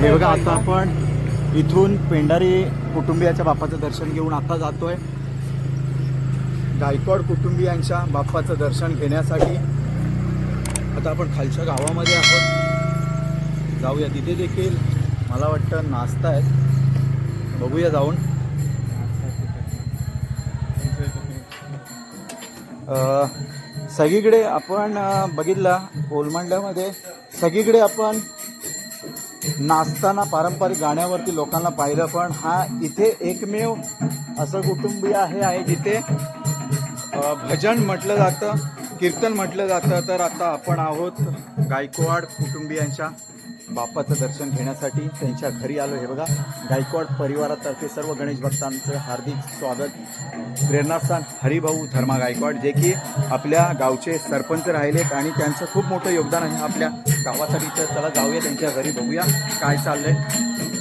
हे बघा आता आपण इथून पेंढारी कुटुंबियाच्या बाप्पाचं दर्शन घेऊन आता जातोय. गायकवाड कुटुंबियांच्या बाप्पाचं दर्शन घेण्यासाठी आता आपण खालच्या गावामध्ये आहोत. जाऊया. तिथे देखील मला वाटतं नाश्ता आहेत बघूया जाऊन. सगळीकडे आपण बघितलं कोलमांड्यामध्ये सगळीकडे आपण नाचताना पारंपरिक गाण्यावरती लोकांना पाहिलं पण हा इथे एकमेव असं कुटुंबीय आहे आहे जिथे भजन म्हटलं जातं कीर्तन म्हटलं जातं. तर आता आपण आहोत गायकवाड कुटुंबियांच्या. बाप्पाचं दर्शन घेण्यासाठी त्यांच्या घरी आलो. हे बघा गायकवाड परिवारातर्फे सर्व गणेश भक्तांचं हार्दिक स्वागत. प्रेरणास्थान हरिभाऊ धर्मा गायकवाड जे की आपल्या गावचे सरपंच राहिलेत आणि त्यांचं खूप मोठं योगदान आहे आपल्या गावासाठी. तर चला जाऊया त्यांच्या घरी बघूया काय चाललंय. आहे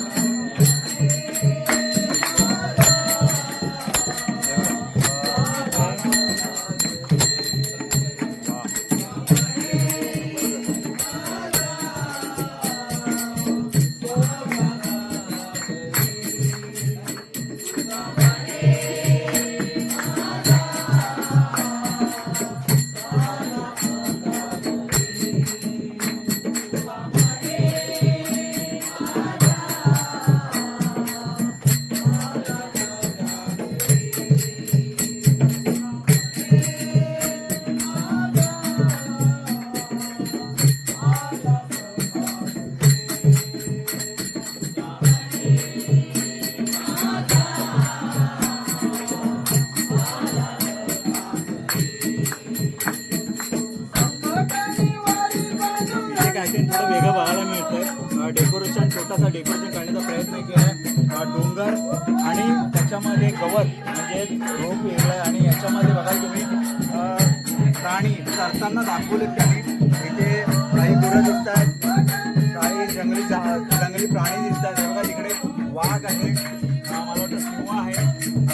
मला वाटतं आहे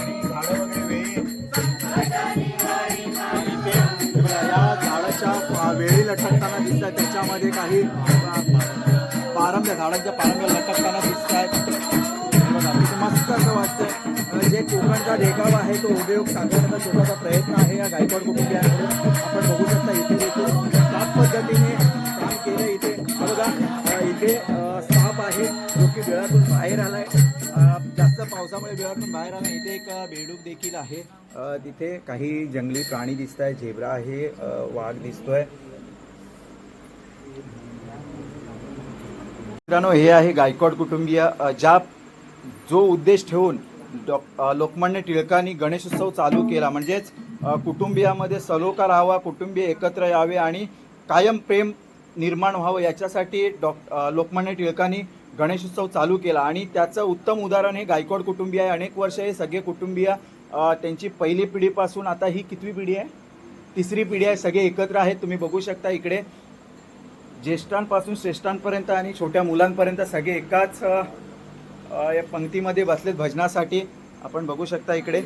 आणि झाडं वगैरे वेळी इथे या झाडाच्या वेळी लटकताना दिसत आहेत त्याच्यामध्ये काही अ, पारंब्या झाडांच्या पारंब्या लटकताना दिसत आहेत मस्त असं वाटतंय. जे कोकणचा देखावा आहे तो उपयोग साकारण्याचा छोटासा प्रयत्न आहे. या गायकवाड कुटुंबियांकडून आपण बघू शकता इथे देखील त्याच पद्धतीने काम केलं इथे बघा इथे पावसामुळे बिळातून बाहेर आला. इथे एक बेडूक देखील आहे. तिथे काही जंगली प्राणी दिसत आहे झेब्रा आहे वाघ दिसतोय. मित्रांनो हे आहे गायकवाड कुटुंबीय ज्या जो उद्देश ठेवून डॉ लोकमान्य टिळकांनी गणेशोत्सव चालू केला. म्हणजेच कुटुंबियामध्ये सलोखा राहावा कुटुंबीय एकत्र यावे आणि कायम प्रेम निर्माण व्हावं याच्यासाठी डॉ लोकमान्य टिळकांनी गणेशोत्सव चालू केला. आणि त्याचं उत्तम उदाहरण हे गायकवाड कुटुंबीय आहे. अनेक वर्ष हे सगळे कुटुंबीय त्यांची पहिली पिढीपासून आता ही कितवी पिढी आहे? तिसरी पिढी आहे. सगळे एकत्र आहेत. तुम्ही बघू शकता इकडे. ज्येष्ठांपासून श्रेष्ठांपर्यंत आणि छोट्या मुलांपर्यंत सगळे एकाच या पंक्तीमध्ये बसलेत भजनासाठी. आपण बघू शकता इकडे.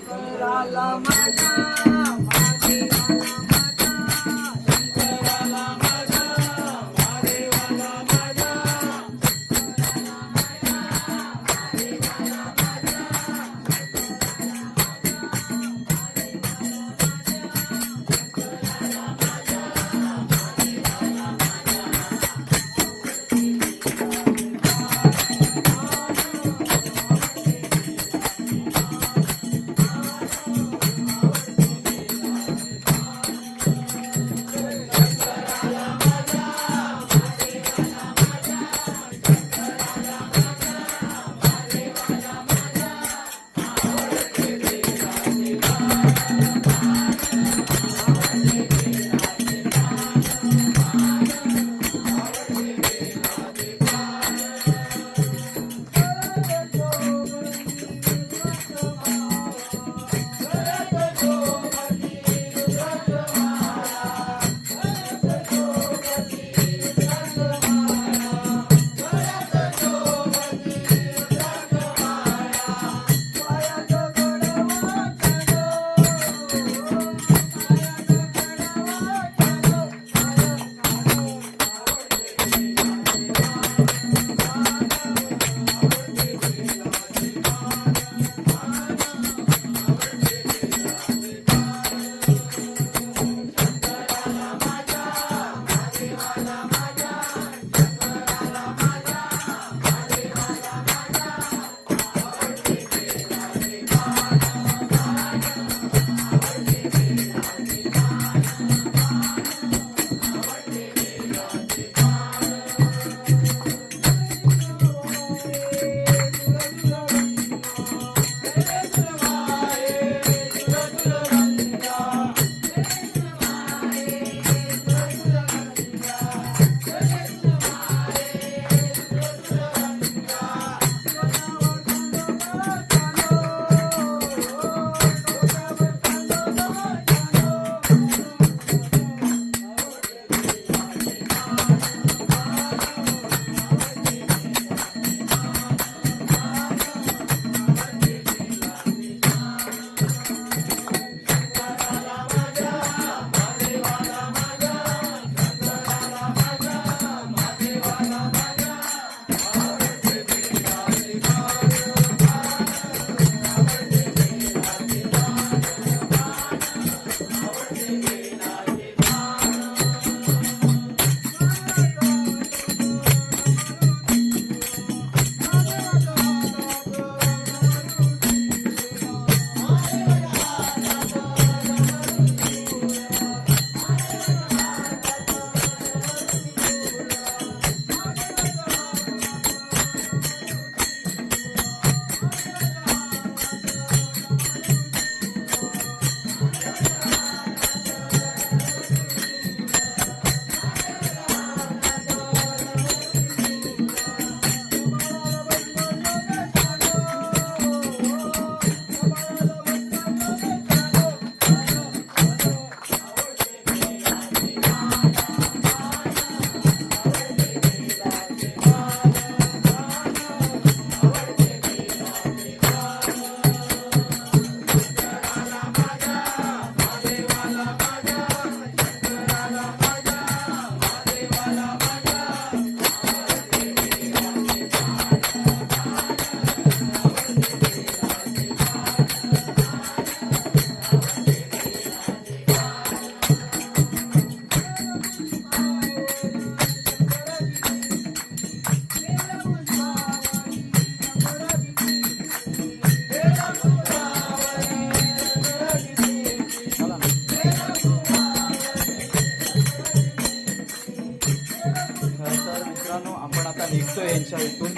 इथून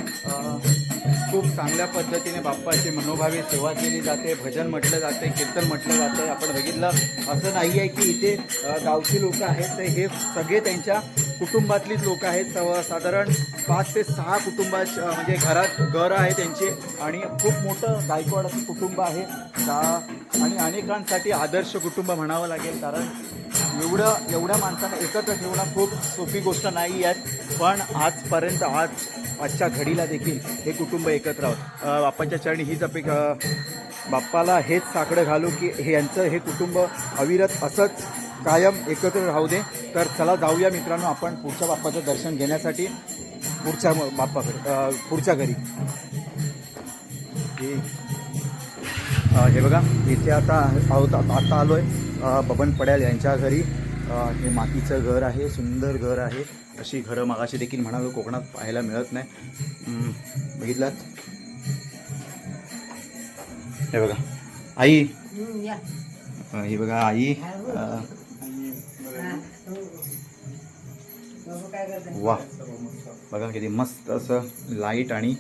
खूप चांगल्या पद्धतीने बाप्पाची मनोभावी सेवा केली जाते भजन म्हटलं जाते कीर्तन म्हटलं जातं. आपण बघितलं असं नाही आहे की इथे गावची लोक आहेत तर हे सगळे त्यांच्या कुटुंबातलीच लोक आहेत. स- साधारण पाच ते सहा कुटुंबाच म्हणजे घरात घर आहे त्यांचे आणि खूप मोठं गायकवाड असं कुटुंब आहे. का- आणि अनेकांसाठी आदर्श कुटुंब म्हणावं लागेल कारण एवढं एवढ्या माणसांना एकत्र ठेवणं खूप सोपी गोष्ट नाही आहे. पण आजपर्यंत आज आजच्या घडीला देखील हे कुटुंब एकत्र आहोत. बाप्पाच्या चरणी हीच अपेक्षा बाप्पाला हेच साकडं घालू की हे यांचं हे कुटुंब अविरत असंच कायम एकत्र राहू दे. तर चला जाऊया मित्रांनो आपण पुढच्या बाप्पाचं दर्शन घेण्यासाठी. पुढच्या बाप्पाकडे पुढच्या घरी. हे हे बघा इथे आता आहोत आता आलो आहे बबन पड्याल यांच्या घरी. हे मातीचं घर आहे सुंदर घर आहे. अशी घरं मागाशी देखील म्हणावं कोकणात पाहायला मिळत नाही. बघितलात? हे बघा. आई. ही बघा आई. वा बघा किती मस्त असं लाइट आणि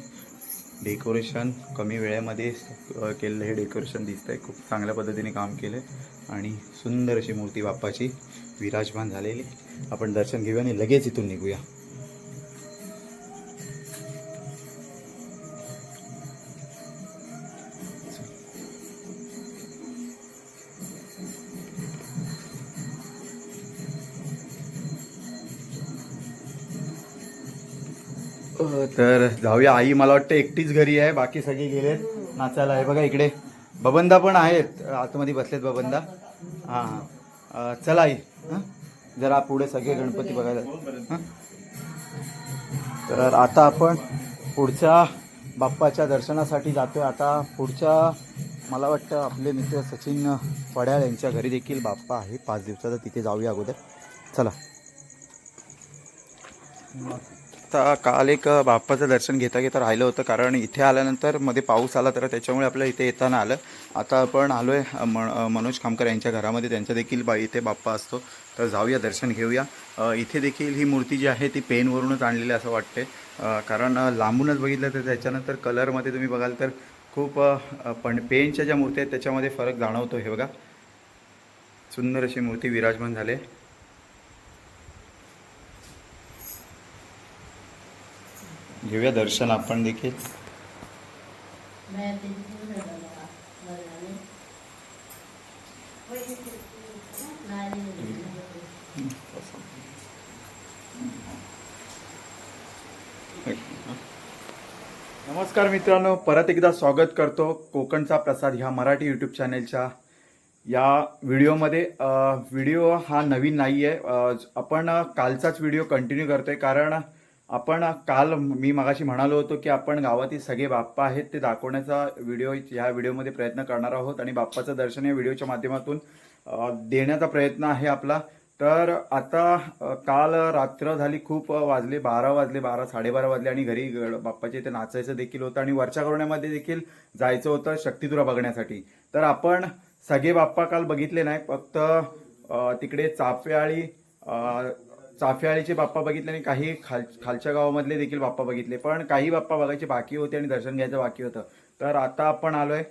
डेकोरेशन कमी वेळेमध्ये केलेलं हे डेकोरेशन दिसतं आहे खूप चांगल्या पद्धतीने काम केलं आणि सुंदर अशी मूर्ती बाप्पाची विराजमान झालेली. आपण दर्शन घेऊया आणि लगेच इथून निघूया. तर जाऊया. आई मला वाटतं एकटीच घरी आहे. बाकी सगळे गेलेत. नाचायला आहे. बघा इकडे. बबंदा पण आहेत. आतमध्ये बसलेत बबंदा. हां. हां चला आई. हां? जरा पुढे सगळे गणपती बघायला. हं? तर आता आपण पुढच्या बाप्पाच्या दर्शनासाठी जातोय. आता पुढच्या मला वाटतं आपले मित्र सचिन पड्याळ यांच्या घरी देखील बाप्पा आहे पाच दिवसाचा तिथे जाऊया अगोदर. चला. आता काल एक बाप्पाचं दर्शन घेता घेता राहिलं होतं कारण इथे आल्यानंतरमध्ये पाऊस आला तर त्याच्यामुळे आपल्या इथे येताना आलं. आता आपण आलो आहे मनोज खामकर यांच्या घरामध्ये त्यांच्या देखील बा इथे बाप्पा असतो. तर जाऊया दर्शन घेऊया. इथे देखील ही मूर्ती जी आहे ती पेनवरूनच आणलेली असं वाटते कारण लांबूनच बघितलं तर त्याच्यानंतर कलरमध्ये तुम्ही बघाल तर खूप पण पेनच्या ज्या मूर्ती आहेत त्याच्यामध्ये फरक जाणवतो हे बघा. सुंदर अशी मूर्ती विराजमान झाले घेऊया दर्शन आपण देखील. नमस्कार मित्रांनो परत एकदा स्वागत करतो कोकणचा प्रसाद ह्या मराठी यूट्यूब चॅनेलच्या या व्हिडिओमध्ये. व्हिडिओ हा नवीन नाही आहे आपण कालचाच व्हिडिओ कंटिन्यू करतोय कारण आपण काल मी मगाशी म्हणालो होतो की आपण गावातील सगळे बाप्पा आहेत ते दाखवण्याचा व्हिडिओ या व्हिडिओमध्ये प्रयत्न करणार आहोत आणि बाप्पाचं दर्शन या व्हिडिओच्या माध्यमातून देण्याचा प्रयत्न आहे आपला. तर आता काल रात्र झाली खूप वाजले बारा वाजले बारा साडेबारा वाजले आणि घरी ग- बाप्पाच्या इथे नाचायचं देखील होतं आणि वरच्या करोण्यामध्ये देखील जायचं होतं शक्तिदुरा बघण्यासाठी. तर आपण सगळे बाप्पा काल बघितले नाही फक्त तिकडे चाप्याळी चाफ्याळीचे बाप्पा बघितले आणि काही खाल खालच्या गावामधले देखील बाप्पा बघितले. पण काही बाप्पा बघायचे बाकी होते आणि दर्शन घ्यायचं बाकी होतं. तर आता आपण आलोय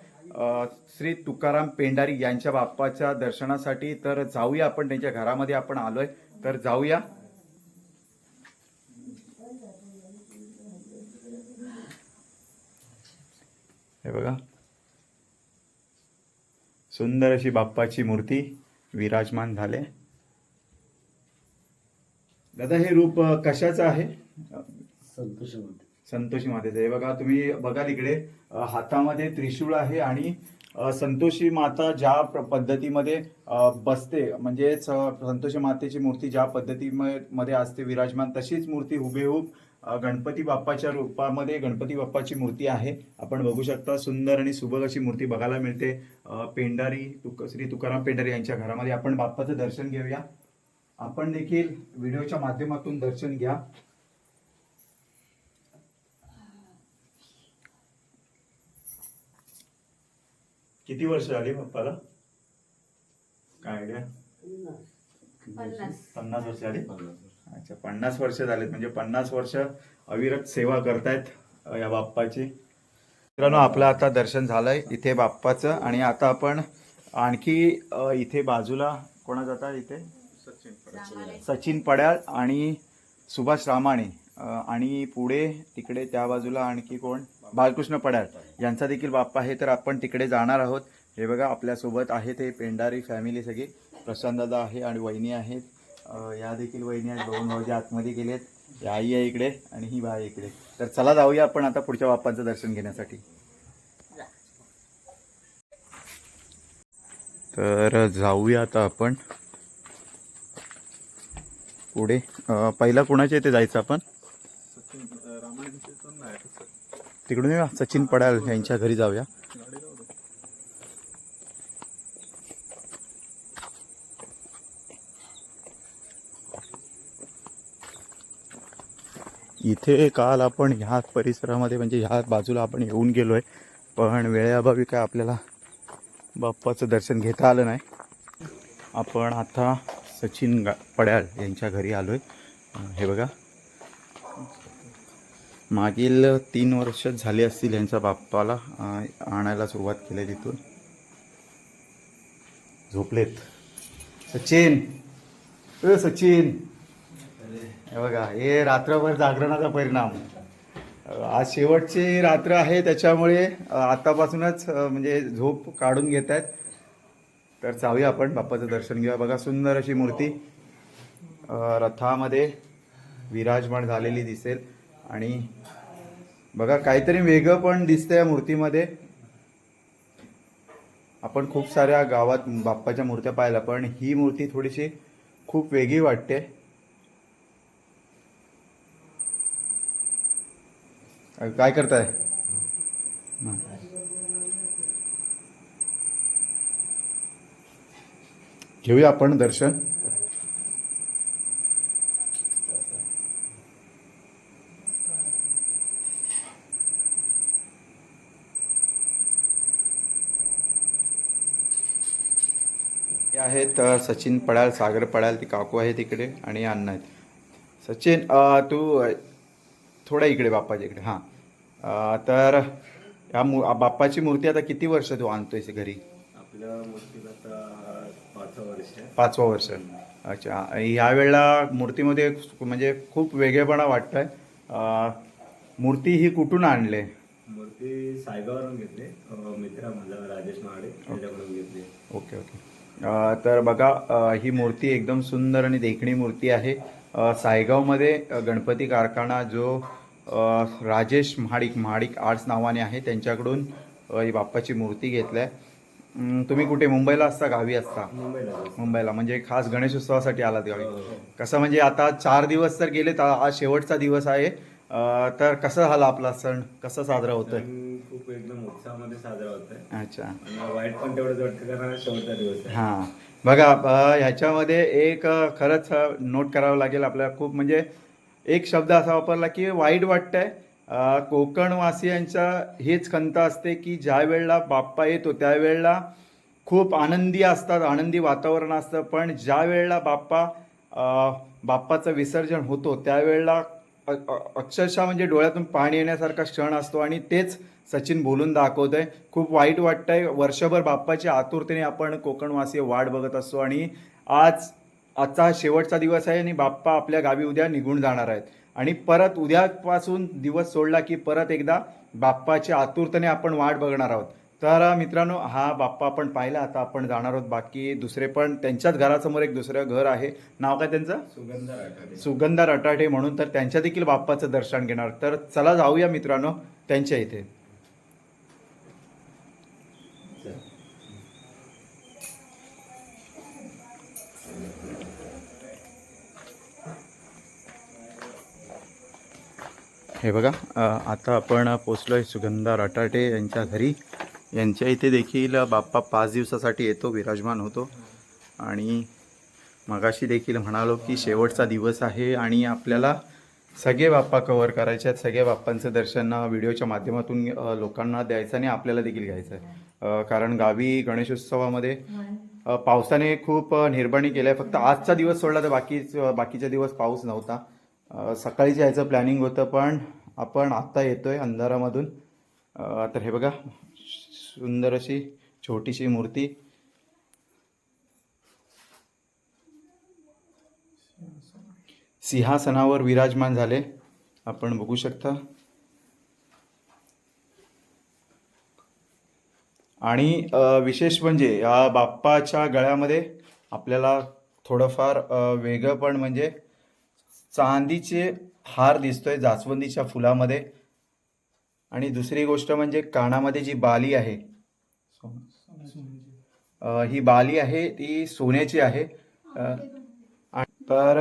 श्री तुकाराम पेंडारी यांच्या बाप्पाच्या दर्शनासाठी. तर जाऊया आपण त्यांच्या घरामध्ये आपण आलोय. तर जाऊया. हे बघा. सुंदर अशी बाप्पाची मूर्ती विराजमान झाले. दादा हे रूप कशाचं आहे? संतोषी मातेचं. हे बघा तुम्ही बघाल इकडे हातामध्ये त्रिशूळ आहे आणि संतोषी माता ज्या पद्धतीमध्ये बसते म्हणजेच संतोषी मातेची मूर्ती ज्या पद्धतीमध्ये असते विराजमान तशीच मूर्ती हुबेहूब गणपती बाप्पाच्या रूपामध्ये गणपती बाप्पाची मूर्ती आहे. आपण बघू शकता सुंदर आणि सुबक अशी मूर्ती बघायला मिळते. पेंडारी तुक श्री तुकाराम पेंडारी यांच्या घरामध्ये आपण बाप्पाचं दर्शन घेऊया. आपण देखील व्हिडिओच्या माध्यमातून दर्शन घ्या. किती वर्ष झाली बाप्पाला काय आयडिया पन्नास. वर्ष झाली? अच्छा पन्नास वर्ष झालेत. म्हणजे पन्नास वर्ष अविरत सेवा करतायत या बाप्पाची. मित्रांनो आपलं आता दर्शन झालंय इथे बाप्पाचं आणि आता आपण आणखी इथे बाजूला कोणा जाता इथे? सचिन पड्याळ आणि सुभाष रामाणे. आणि पुढे तिकडे त्या बाजूला आणखी कोण? बालकृष्ण पड्याळ. यांचा देखील बाप्पा आहे तर आपण तिकडे जाणार आहोत. हे बघा आपल्यासोबत आहे ते पेंडारी फॅमिली सगळी. प्रशांत आहे आणि वहिनी आहेत. या देखील वहिनी आहेत. दोन भाऊजी आतमध्ये गेलेत. ही आई आहे इकडे आणि ही भाई इकडे. तर चला जाऊया आपण आता पुढच्या बाप्पांचं दर्शन घेण्यासाठी. तर जाऊया आता आपण. पुढे. पहिला कोणाच्या इथे जायचं आपण? तिकडून येऊया सचिन पडाल यांच्या घरी जाऊया. इथे काल आपण ह्या परिसरामध्ये म्हणजे ह्या बाजूला आपण येऊन गेलो आहे पण वेळेअभावी काय आपल्याला बाप्पाचं दर्शन घेता आलं नाही. आपण आता सचिन गा पड्याळ यांच्या घरी आलो आहे हे बघा. मागील तीन वर्ष झाली असतील यांच्या बाप्पाला आणायला सुरुवात केली तिथून. झोपलेत. सचिन! ए सचिन! हे बघा हे रात्रभर जागरणाचा परिणाम. आज शेवटची रात्र आहे त्याच्यामुळे आतापासूनच म्हणजे झोप काढून घेत आहेत तर जाऊया आपण बाप्पाचं दर्शन घेऊया. बघा सुंदर अशी मूर्ती. रथामध्ये विराजमान झालेली दिसेल. आणि बघा काहीतरी वेगळं पण दिसतंय या मूर्तीमध्ये. आपण खूप साऱ्या गावात बाप्पाच्या मूर्त्या पाहिल्या पण ही मूर्ती थोडीशी खूप वेगळी वाटते. काय करताय? घेऊया आपण दर्शन. हे आहेत सचिन पडाल सागर पडाल ती काकू आहे तिकडे आणि अण्णा आहेत. सचिन तू थोडा इकडे बाप्पाच्या इकडे हां. तर या मू बाप्पाची मूर्ती आता किती वर्ष तू आणतोयस घरी? आपल्या मूर्तीला आता पाचवा वर्ष अच्छा ह्या वेळेला मूर्तीमध्ये म्हणजे खूप वेगळेपणा वाटतंय. अ, मूर्ती ही कुठून आणले? मूर्ती सायगावरून घेतली. अं, मित्र माझा राजेश महाडे त्याच्याकडून घेतली. Okay okay. तर बघा ही मूर्ती एकदम सुंदर आणि देखणी मूर्ती आहे. सायगावमध्ये गणपती कारखाना जो राजेश महाडिक महाडिक आर्ट्स नावाने आहे त्यांच्याकडून ही बाप्पाची मूर्ती घेतली आहे. अम, तुम्ही कुठे मुंबईला असता गावी असता? मुंबईला. मुंबईला. म्हणजे खास गणेशोत्सवासाठी आलात गावी. हो, हो. कसं म्हणजे आता चार दिवस तर गेलेत आ- आज शेवटचा दिवस आहे. तर कसं झाला आपला सण? कसं साजरा होतोय? खूप एकदम उत्साहामध्ये साजरा होत आहे अच्छा वाईट पण तेवढंच वाटतं कारण हा शेवटचा दिवस हां. बघा ह्याच्यामध्ये एक खरंच नोट करावं लागेल आपल्याला. खूप म्हणजे एक शब्द असा वापरला की वाईट वाटतंय कोकणवासियांच्या हेच खंत असते की ज्या वेळेला बाप्पा येतो त्यावेळेला खूप आनंदी असतात आनंदी वातावरण असतं. पण ज्या वेळेला बाप्पा बाप्पाचं विसर्जन होतो त्यावेळेला अक्षरशः म्हणजे डोळ्यातून पाणी येण्यासारखा क्षण असतो आणि तेच सचिन बोलून दाखवतंय. खूप वाईट वाटतंय. वर्षभर बाप्पाच्या आतुरतेने आपण कोकणवासी वाट बघत असतो आणि आज आजचा हा शेवटचा दिवस आहे आणि बाप्पा आपल्या गावी उद्या निघून जाणार आहेत. आणि परत उद्यापासून दिवस सोडला की परत एकदा बाप्पाच्या आतुरतेने आपण वाट बघणार आहोत. तर मित्रांनो हा बाप्पा आपण पाहिला आता आपण जाणार आहोत. बाकी दुसरे पण त्यांच्याच घरासमोर एक दुसरं घर आहे. नाव काय त्यांचं? सुगंध सुगंधा रटाटे म्हणून तर त्यांच्या देखील बाप्पाचं दर्शन घेणार. तर चला जाऊया मित्रांनो त्यांच्या इथे. हे बघा आता आपण पोचलो आहे सुगंधा रटाटे यांच्या घरी. यांच्या इथे देखील बाप्पा पाच दिवसासाठी येतो विराजमान होतो. आणि मगाशी देखील म्हणालो की शेवटचा दिवस आहे आणि आपल्याला सगळे बाप्पा कव्हर करायचे आहेत. सगळ्या बाप्पांचं दर्शन व्हिडिओच्या माध्यमातून लोकांना द्यायचं आणि आपल्याला देखील घ्यायचं आहे. कारण गावी गणेशोत्सवामध्ये पावसाने खूप निर्बणी केलं आहे फक्त आजचा दिवस सोडला तर बाकी बाकीच्या दिवस पाऊस नव्हता. अ, सकाळीच यायचं प्लॅनिंग होतं पण आपण आत्ता येतो आहे अंधारामधून तर हे बघा सुंदर अशी छोटीशी मूर्ती. सिंहासनावर विराजमान झाले. आपण बघू शकता. आणि विशेष म्हणजे या बाप्पाच्या गळ्यामध्ये आपल्याला थोडंफार वेगळं पण म्हणजे चांदीचे हार दिसतोय जास्वंदीच्या फुलामध्ये. आणि दुसरी गोष्ट म्हणजे कानामध्ये जी बाली आहे ही बाली आहे ती सोन्याची आहे. तर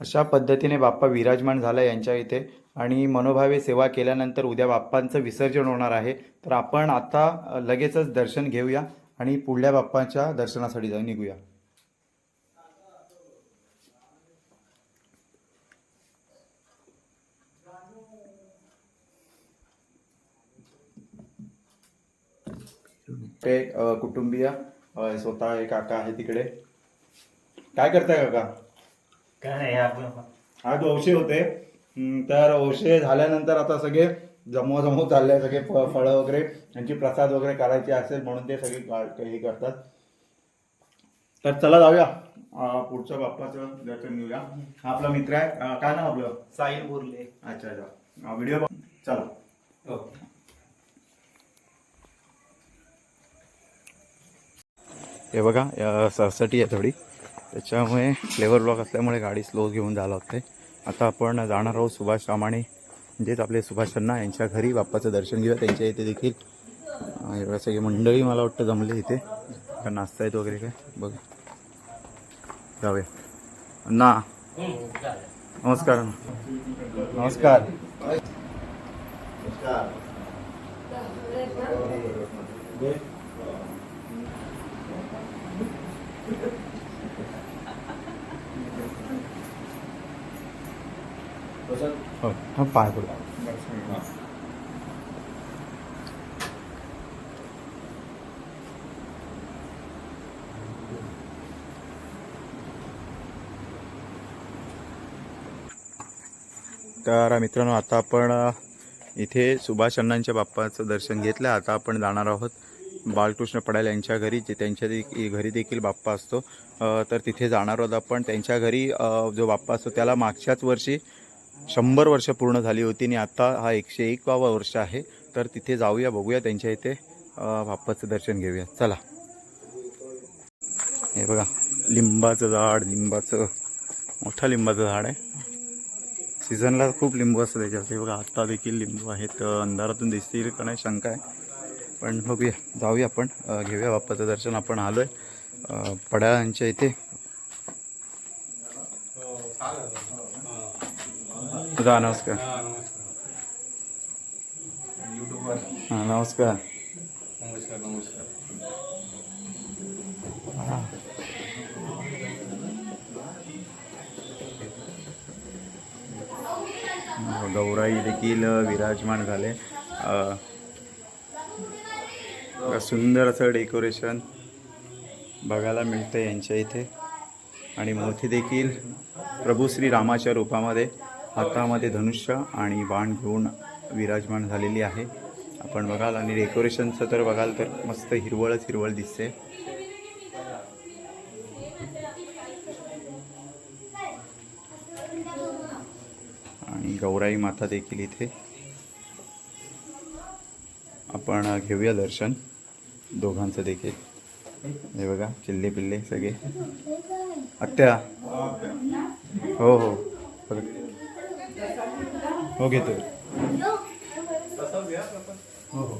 अशा पद्धतीने बाप्पा विराजमान झाला यांच्या इथे. आणि मनोभावे सेवा केल्यानंतर उद्या बाप्पांचं विसर्जन होणार आहे. तर आपण आता लगेचच दर्शन घेऊया आणि पुढल्या बाप्पाच्या दर्शनासाठी जाऊन निघूया. ते कुटुंबीय स्वतः एक काका आहे तिकडे. काय करताय काका? काय नाही आपलं आज औषे होते. तर औषे झाल्यानंतर आता सगळे जमवा जमव चालले सगळे फ फळं वगैरे यांची प्रसाद वगैरे करायची असेल म्हणून ते सगळे हे करतात. तर चला जाऊया. पुढच्या बाप्पाचं दर्शन घेऊया. हा आपला मित्र आहे. काय नाव आपलं? साहिल बोरले. अच्छा अच्छा. व्हिडिओ चला. हे बघा सरसटी आहे थोडी त्याच्यामुळे फ्लेवर ब्लॉक असल्यामुळे गाडी स्लो घेऊन जायला लागते आता आपण जाणार आहोत सुभाष रामाणे म्हणजेच आपले सुभाष खन्ना यांच्या घरी बाप्पाचं दर्शन घेऊया त्यांच्या इथे देखील एवढ्या सगळी मंडळी मला वाटतं जमले इथे का नाचता येत वगैरे काय बघ जाऊया ना नमस्कार नमस्कार हो हा पाय तर मित्रांनो आता आपण इथे सुभाष अण्णांच्या बाप्पाचं दर्शन घेतलं. आता आपण जाणार आहोत बालकृष्ण पडायल यांच्या घरी. जे त्यांच्या दे- घरी देखील बाप्पा असतो. तर तिथे जाणार आहोत आपण. त्यांच्या घरी जो बाप्पा असतो त्याला मागच्याच वर्षी शंभर वर्ष पूर्ण झाली होती आणि आता हा एकशे एकवावा वर्ष आहे. तर तिथे जाऊया बघूया. त्यांच्या इथे बाप्पाचं दर्शन घेऊया. चला. हे बघा लिंबाचं झाड लिंबाचं मोठा लिंबाचं झाड आहे. सीझनला खूप लिंबू असतं त्याच्यात हे बघा आत्ता देखील लिंबू आहेत. अंधारातून दिसतील का नाही शंका आहे. पण बघूया. जाऊया आपण. घेऊया बाप्पाचं दर्शन. आपण आलो आहे पडाळांच्या इथे. दादा नमस्कार. हां नमस्कार. नमस्कार. नमस्कार गौराई देखील विराजमान झाले. सुंदर असं डेकोरेशन बघायला मिळतं यांच्या इथे. आणि मोठी देखील प्रभू श्री रामाच्या रूपामध्ये. हातामध्ये धनुष्य आणि बाण घेऊन विराजमान झालेली आहे. आपण बघाल आणि डेकोरेशनचं तर बघाल तर मस्त हिरवळच हिरवळ दिसते. आणि गौराई माता देखील इथे. आपण घेऊया दर्शन दोघांचं देखील. हे बघा चिल्ले पिल्ले सगळे. आत्या. हो हो. बघा. हो घेतो. हो हो.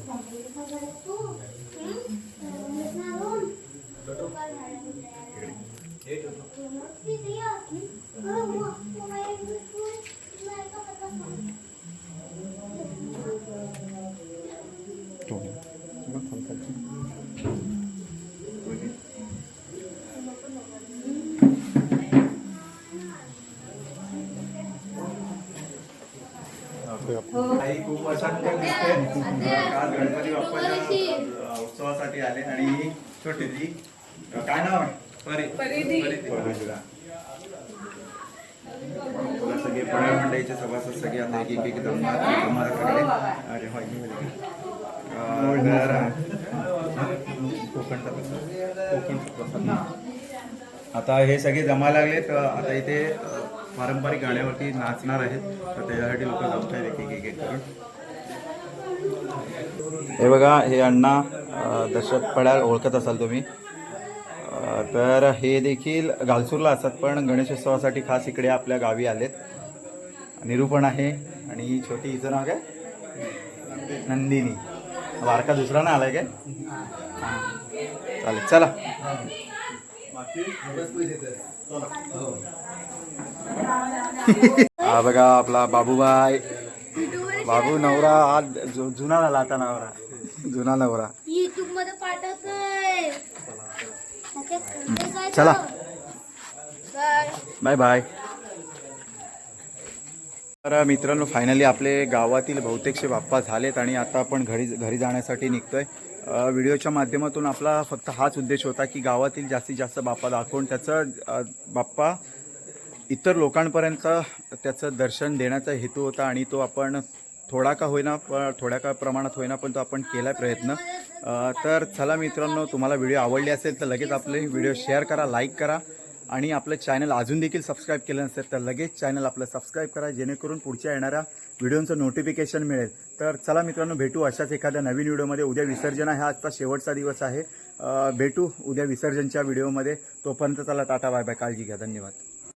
आता हे सगळे जमायला लागलेत. अ, आता इथे पारंपरिक गाण्यावरती नाचणार आहेत. तर त्याच्यासाठी लोक जमत आहेत एक एक करून. हे बघा हे अण्णा दशरथ पडाल ओळखत असाल तुम्ही. तर हे देखील गालसूरला असतात पण गणेशोत्सवासाठी खास इकडे आपल्या गावी आलेत. निरूपण आहे आणि ही छोटी हिचं नाव काय? नंदिनी. बारका दुसरा ना आलाय काय. चालेल चला. हा. बघा आपला बाबूबाई. बाबू नवरा आज जुना झाला आता नवरा. जुना नवरा. युट्यूबमध्ये पाठवतोय. चला. बाय. बाय तर मित्रांनो फायनली आपले गावातील बहुतेकशे बाप्पा झालेत आणि आता आपण घरी घरी जाण्यासाठी निघतोय. व्हिडिओच्या माध्यमातून आपला फक्त हाच उद्देश होता की गावातील जास्तीत जास्त बाप्पा दाखवून त्याचं बाप्पा इतर लोकांपर्यंत त्याचं दर्शन देण्याचा हेतू होता आणि तो आपण थोडा का होईना पण थोड्या का प्रमाणात होईना पण तो आपण केला प्रयत्न. तर चला मित्रांनो तुम्हाला व्हिडिओ आवडली असेल तर लगेच आपले व्हिडिओ शेअर करा लाईक करा. आणि आपलं चॅनल अजून देखील सबस्क्राईब केलं नसेल तर लगेच चॅनल आपलं सबस्क्राईब करा जेणेकरून पुढच्या येणाऱ्या व्हिडिओचं नोटिफिकेशन मिळेल. तर चला मित्रांनो भेटू अशाच एखाद्या नवीन व्हिडिओमध्ये उद्या विसर्जन आहे आजचा शेवटचा दिवस आहे. भेटू उद्या विसर्जनच्या व्हिडिओमध्ये तोपर्यंत चला टाटा बाय बाय काळजी घ्या धन्यवाद.